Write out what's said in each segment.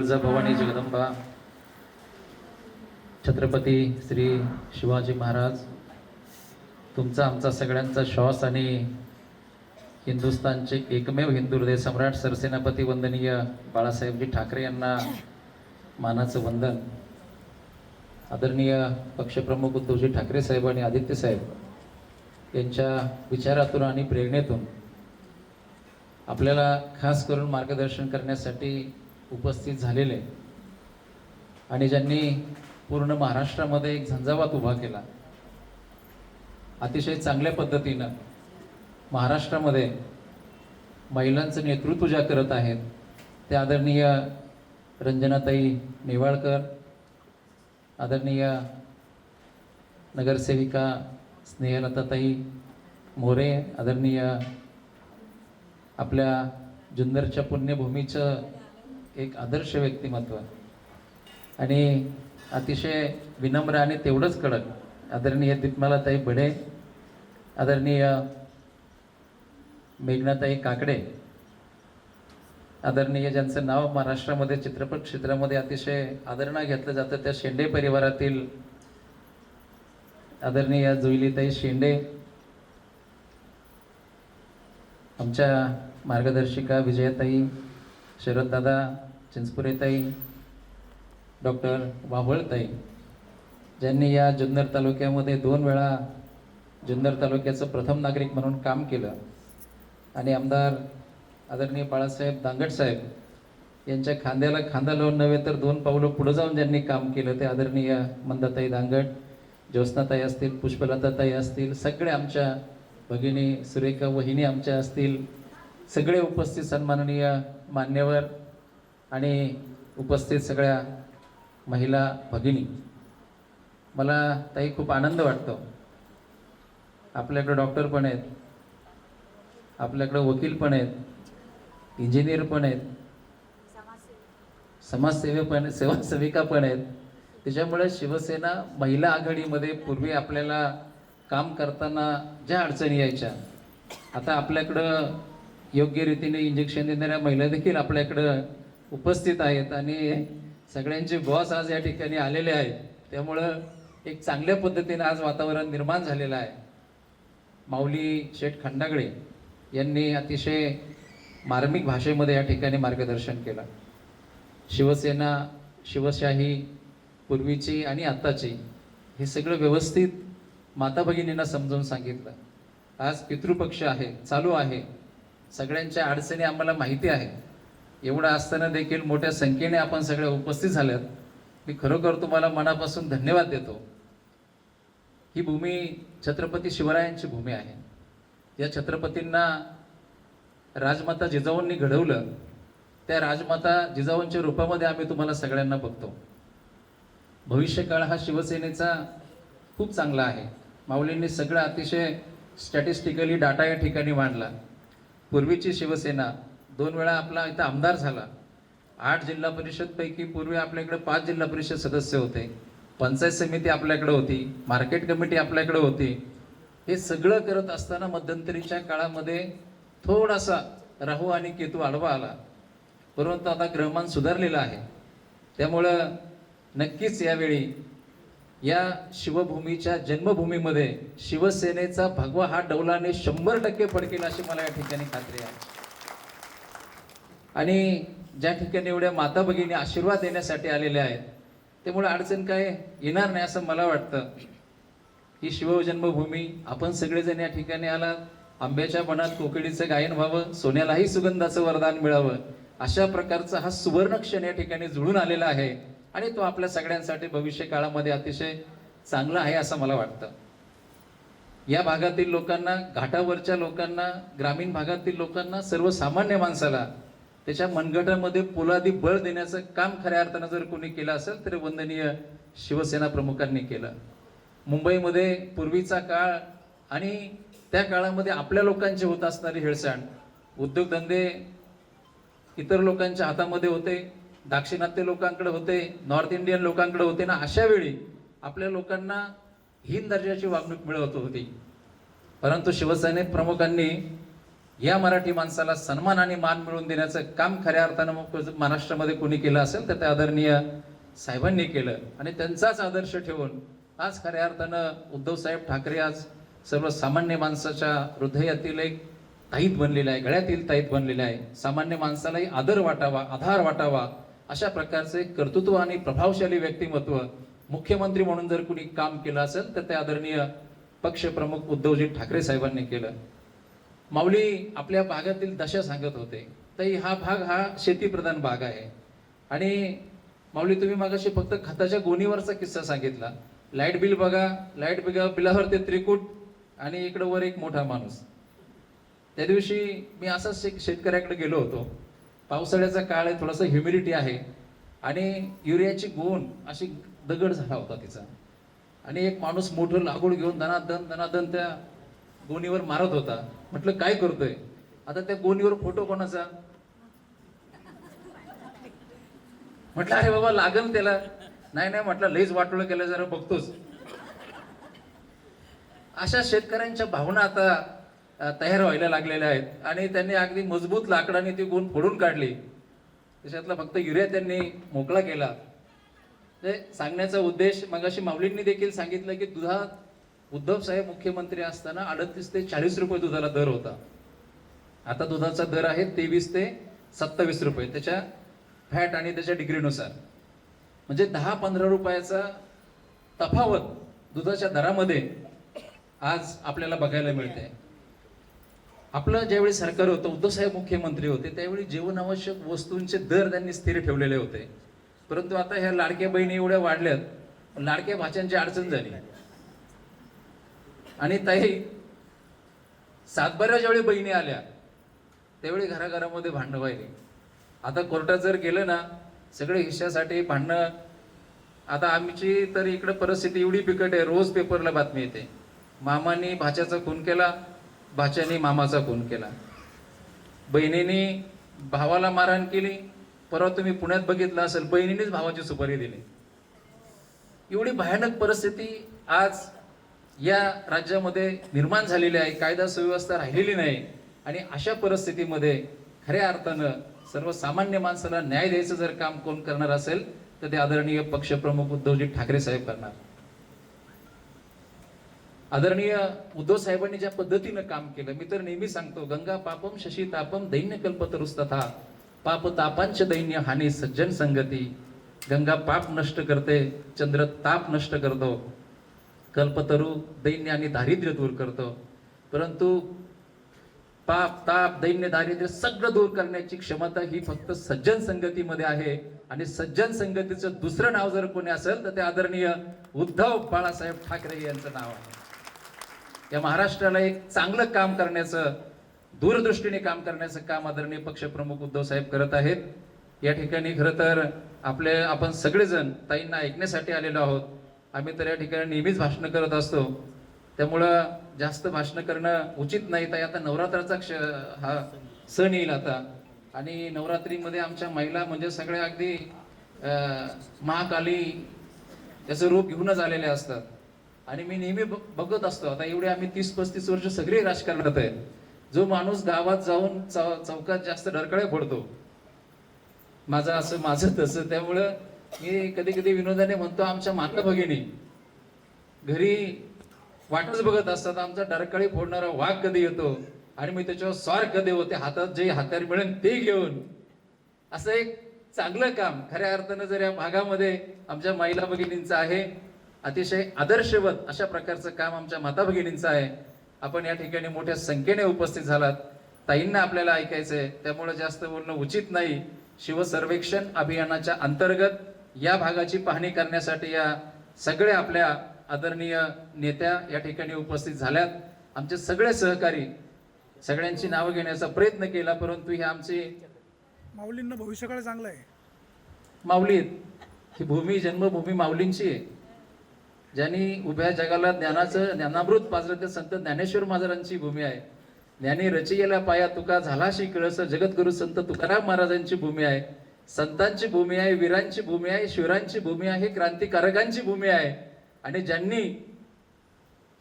तुळजाभवानी जगदंबा छत्रपती श्री शिवाजी महाराज तुमचा आमचा सगळ्यांचा श्वास आणि हिंदुस्थानचे एकमेव हिंदू हृदय सम्राट सरसेनापती वंदनीय बाळासाहेबजी ठाकरे यांना मानाचं वंदन. आदरणीय पक्षप्रमुख उद्धवजी ठाकरे साहेब आणि आदित्य साहेब यांच्या विचारातून आणि प्रेरणेतून आपल्याला खास करून मार्गदर्शन करण्यासाठी उपस्थित झालेले आणि ज्यांनी पूर्ण महाराष्ट्रामध्ये एक झंझावात उभा केला अतिशय चांगल्या पद्धतीनं महाराष्ट्रामध्ये महिलांचं नेतृत्व ज्या करत आहेत ते आदरणीय रंजनाताई नेवाळकर आदरणीय नगरसेविका स्नेहलताताई मोरे आदरणीय आपल्या जुन्नरच्या पुण्यभूमीचं एक आदर्श व्यक्तिमत्व. आणि अतिशय विनम्र आणि तेवढंच कडक. आदरणीय दीपमालाताई बडे आदरणीय मेघनाताई काकडे आदरणीय ज्यांचं नाव महाराष्ट्रामध्ये चित्रपट क्षेत्रामध्ये अतिशय आदरणा घेतलं जातं त्या शेंडे परिवारातील आदरणीय जुईलीताई शेंडे आमच्या मार्गदर्शिका विजयताई शरददादा चिंचपुरेताई डॉक्टर वावळताई ज्यांनी या जुन्नर तालुक्यामध्ये दोन वेळा जुन्नर तालुक्याचं प्रथम नागरिक म्हणून काम केलं. आणि आमदार आदरणीय बाळासाहेब दांगटसाहेब यांच्या खांद्याला खांदा लावून नव्हे तर दोन पावलं पुढं जाऊन ज्यांनी काम केलं ते आदरणीय मंदाताई दांगट ज्योत्स्नाताई असतील पुष्पलताताई असतील सगळे आमच्या भगिनी सुरेखा वहिनी आमच्या असतील सगळे उपस्थित सन्माननीय मान्यवर आणि उपस्थित सगळ्या महिला भगिनी. मला ताई खूप आनंद वाटतो. आपल्याकडं डॉक्टर पण आहेत. आपल्याकडं वकील पण आहेत. इंजिनियर पण आहेत. समाजसेवे पण सेवासेविका पण आहेत. त्याच्यामुळे शिवसेना महिला आघाडीमध्ये पूर्वी आपल्याला काम करताना ज्या अडचणी यायच्या आता आपल्याकडं योग्य रीतीने इंजेक्शन देणाऱ्या महिला देखील आपल्याकडं उपस्थित आहेत आणि सगळ्यांचे बॉस आज या ठिकाणी आलेले आहेत. त्यामुळं एक चांगल्या पद्धतीने आज वातावरण निर्माण झालेलं आहे. माऊली शेठ खंडागळे यांनी अतिशय मार्मिक भाषेमध्ये या ठिकाणी मार्गदर्शन केलं. शिवसेना शिवशाही पूर्वीची आणि आत्ताची हे सगळं व्यवस्थित माता भगिनींना समजावून सांगितलं. आज पितृपक्ष आहे चालू आहे. सगळ्यांच्या अडचणी आम्हाला माहिती आहे एवढं असताना देखील मोठ्या संख्येने आपण सगळे उपस्थित झाल्यात मी खरोखर तुम्हाला मनापासून धन्यवाद देतो. ही भूमी छत्रपती शिवरायांची भूमी आहे. या छत्रपतींना राजमाता जिजाऊंनी घडवलं. त्या राजमाता जिजाऊंच्या रूपामध्ये आम्ही तुम्हाला सगळ्यांना बघतो. भविष्यकाळ हा शिवसेनेचा खूप चांगला आहे. माऊलींनी सगळं अतिशय स्टॅटिस्टिकली डाटा या ठिकाणी मांडला. पूर्वीची शिवसेना दोन वेळा आपला इथं आमदार झाला. आठ जिल्हा परिषदपैकी पूर्वी आपल्याकडे पाच जिल्हा परिषद सदस्य होते. पंचायत समिती आपल्याकडे होती. मार्केट कमिटी आपल्याकडे होती. हे सगळं करत असताना मध्यंतरीच्या काळामध्ये थोडासा राहू आणि केतू आडवा आला. परंतु आता ग्रहमान सुधारलेलं आहे. त्यामुळं नक्कीच यावेळी या शिवभूमीच्या जन्मभूमीमध्ये शिवसेनेचा भगवा हा डौलाने शंभर टक्के पडकेल अशी मला या ठिकाणी खात्री आहे. आणि ज्या ठिकाणी एवढ्या माता भगिनी आशीर्वाद देण्यासाठी आलेल्या आहेत त्यामुळे अडचण काय येणार नाही असं मला वाटतं. ही शिवजन्मभूमी आपण सगळेजण या ठिकाणी आलात आंब्याच्या मनात कोकिडीचं गायन व्हावं सोन्यालाही सुगंधाचं वरदान मिळावं अशा प्रकारचा हा सुवर्ण क्षण या ठिकाणी जुळून आलेला आहे आणि तो आपल्या सगळ्यांसाठी भविष्य काळामध्ये अतिशय चांगला आहे असं मला वाटतं. या भागातील लोकांना घाटावरच्या लोकांना ग्रामीण भागातील लोकांना सर्वसामान्य माणसाला त्याच्या मनगटामध्ये पोलादी बळ देण्याचं काम खऱ्या अर्थानं जर कोणी केलं असेल तर वंदनीय शिवसेना प्रमुखांनी केलं. मुंबईमध्ये पूर्वीचा काळ आणि त्या काळामध्ये आपल्या लोकांचे होत असणारी हेळसांड उद्योगधंदे इतर लोकांच्या हातामध्ये होते दाक्षिणात्य लोकांकडे होते नॉर्थ इंडियन लोकांकडे होते ना अशा वेळी आपल्या लोकांना हीन दर्जाची वागणूक मिळवत होती. परंतु शिवसेने प्रमुखांनी या मराठी माणसाला सन्मान आणि मान मिळवून देण्याचं काम खऱ्या अर्थानं मग महाराष्ट्रामध्ये कोणी केलं असेल तर ते आदरणीय साहेबांनी केलं. आणि त्यांचाच आदर्श ठेवून आज खऱ्या अर्थानं उद्धव साहेब ठाकरे आज सर्वसामान्य माणसाच्या हृदयातील एक ताईत बनलेला आहे गळ्यातील ताईत बनलेला आहे. सामान्य माणसालाही आदर वाटावा आधार वाटावा अशा प्रकारचे कर्तृत्व आणि प्रभावशाली व्यक्तिमत्व मुख्यमंत्री म्हणून जर कुणी काम केलं असेल तर ते आदरणीय पक्षप्रमुख उद्धवजी ठाकरे साहेबांनी केलं. माऊली आपल्या भागातील दशा सांगत होते. तर हा भाग हा शेतीप्रधान भाग आहे. आणि माऊली तुम्ही मागाशी फक्त खताच्या गोणीवरचा किस्सा सांगितला. लाइट बिल बघा लाइट बिल बिलावर ते त्रिकूट आणि इकडं वर एक मोठा माणूस. त्या दिवशी मी असंच शे शेतकऱ्याकडे गेलो होतो. पावसाळ्याचा काळ आहे थोडासा ह्युमिडिटी आहे आणि युरियाची गोण अशी दगड झाला होता तिचा. आणि एक माणूस मोठं लागूड घेऊन दनादन दनादन त्या गोणीवर मारत होता. म्हटलं काय करतोय? आता त्या गोणीवर फोटो कोणाचा? म्हटलं अरे बाबा लागल त्याला. नाही नाही म्हटलं लईच वाटोळं केलं जरा बघतोच अशा शेतकऱ्यांच्या भावना आता तयार व्हायला लागलेल्या आहेत. आणि त्यांनी अगदी मजबूत लाकडाने ती गुण फोडून काढली. त्याच्यातला फक्त युरिया त्यांनी मोकळा केला. ते सांगण्याचा उद्देश मगाशी माऊलींनी देखील सांगितलं की दुधात उद्धव साहेब मुख्यमंत्री असताना अडतीस ते चाळीस रुपये दुधाला दर होता. आता दुधाचा दर आहे तेवीस ते सत्तावीस रुपये. त्याच्या फॅट आणि त्याच्या डिग्रीनुसार. म्हणजे दहा पंधरा रुपयाचा तफावत दुधाच्या दरामध्ये आज आपल्याला बघायला मिळते आपलं ज्यावेळी सरकार होतं उद्धव साहेब मुख्यमंत्री होते त्यावेळी जीवनावश्यक वस्तूंचे दर त्यांनी स्थिर ठेवलेले होते. परंतु आता ह्या लाडक्या बहिणी एवढ्या वाढल्यात लाडक्या भाच्यांची अडचण झाली. आणि ताई सातबाऱ्या ज्यावेळी बहिणी आल्या त्यावेळी घराघरामध्ये भांडणं व्हायली. आता कोर्टात जर गेलं ना सगळे हिश्श्यासाठी भांडणं आता आमची तर इकडं परिस्थिती एवढी बिकट आहे रोज पेपरला बातमी येते. मामानी भाच्याचा खून केला भाच्याने मामाचा खून केला. बहिणीने भावाला मारहाण केली परवा तुम्ही पुण्यात बघितलं असेल बहिणीनेच भावाची सुपारी दिली. एवढी भयानक परिस्थिती आज या राज्यामध्ये निर्माण झालेली आहे कायदा सुव्यवस्था राहिलेली नाही आणि अशा परिस्थितीमध्ये खऱ्या अर्थानं सर्वसामान्य माणसाला न्याय द्यायचं जर काम कोण करणार असेल तर ते आदरणीय पक्षप्रमुख उद्धवजी ठाकरे साहेब करणार. आदरणीय उद्धव साहेबांनी ज्या पद्धतीनं काम केलं मी तर नेहमी सांगतो गंगा पापम शशी तापम दैन्य कल्पतरुस्तथा पाप तापांच दैन्य हानी सज्जन संगती गंगा पाप नष्ट करते चंद्र ताप नष्ट करतो कल्पतरू दैन्य आणि दारिद्र्य दूर करतो. परंतु पाप ताप दैन्य दारिद्र्य सगळं दूर करण्याची क्षमता ही फक्त सज्जन संगतीमध्ये आहे. आणि सज्जन संगतीचं दुसरं नाव जर कोणी असेल तर ते आदरणीय उद्धव बाळासाहेब ठाकरे यांचं नाव आहे. या महाराष्ट्राला एक चांगलं काम करण्याचं दूरदृष्टीने काम करण्याचं काम आदरणीय पक्षप्रमुख उद्धव साहेब करत आहेत. या ठिकाणी खरं तर आपले आपण सगळेजण ताईंना ऐकण्यासाठी आलेलो आहोत. आम्ही तर या ठिकाणी नेहमीच भाषणं करत असतो. त्यामुळं जास्त भाषणं करणं उचित नाही. तर आता नवरात्राचा क्ष हा सण येईल आता. आणि नवरात्रीमध्ये आमच्या महिला म्हणजे सगळ्या अगदी महाकाली त्याचं रूप घेऊनच आलेले असतात. आणि मी नेहमी ब- बघत असतो. आता एवढे आम्ही तीस पस्तीस वर्ष सगळे राजकारणात आहेत जो माणूस गावात जाऊन चौ- चौकात जास्त डरकळे फोडतो. माझं असं माझं तसं. त्यामुळं मी कधी कधी विनोदाने म्हणतो आमच्या माता भगिनी घरी वाटच बघत असतात. आमचा डरकाळी फोडणारा वाघ कधी येतो? आणि मी त्याच्यावर स्वार कधी होते? हातात जे हात्यार मिळेल ते घेऊन. असं एक चांगलं काम खऱ्या अर्थानं जर या भागामध्ये आमच्या महिला भगिनींचं आहे अतिशय आदर्शवत अशा प्रकारचं काम आमच्या माता भगिनींचं आहे. आपण या ठिकाणी मोठ्या संख्येने उपस्थित झालात. ताईंना आपल्याला ऐकायचंय त्यामुळे जास्त बोलणं उचित नाही. शिवसर्वेक्षण अभियानाच्या अंतर्गत या भागाची पाहणी करण्यासाठी या सगळ्या आपल्या आदरणीय नेत्या या ठिकाणी उपस्थित झाल्यात. आमचे सगळे सहकारी सगळ्यांची नावं घेण्याचा प्रयत्न केला परंतु हे आमचे माऊलींना भविष्यकाळ चांगला आहे. माऊली आहेत. ही भूमी जन्मभूमी माऊलींची आहे. ज्यांनी उभ्या जगाला ज्ञानाचं ज्ञानामृत पाजलं ते संत ज्ञानेश्वर महाराजांची भूमी आहे. ज्ञानी रचियेला पाया तुका झालाशी कळस जगद्गुरु संत तुकाराम महाराजांची भूमी आहे. संतांची भूमी आहे वीरांची भूमी आहे शिवरांची भूमी आहे क्रांतिकारकांची भूमी आहे. आणि ज्यांनी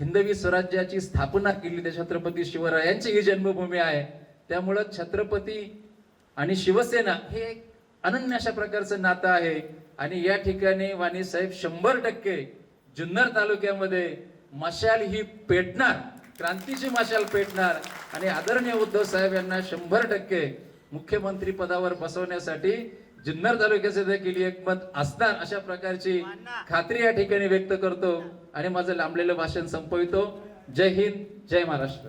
हिंदवी स्वराज्याची स्थापना केली त्या छत्रपती शिवरायांची ही जन्मभूमी आहे. त्यामुळं छत्रपती आणि शिवसेना हे एक अनन्य अशा प्रकारचं नातं आहे. आणि या ठिकाणी वाणी साहेब शंभर टक्के जुन्नर तालुक्यामध्ये मशाल ही पेटणार क्रांतीची मशाल पेटणार. आणि आदरणीय उद्धव साहेब यांना शंभर टक्के मुख्यमंत्री पदावर बसवण्यासाठी जुन्नर तालुक्याचे देखील एक मत असणार अशा प्रकारची खात्री या ठिकाणी व्यक्त करतो. आणि माझं लांबलेलं भाषण संपवितो. जय हिंद जय महाराष्ट्र.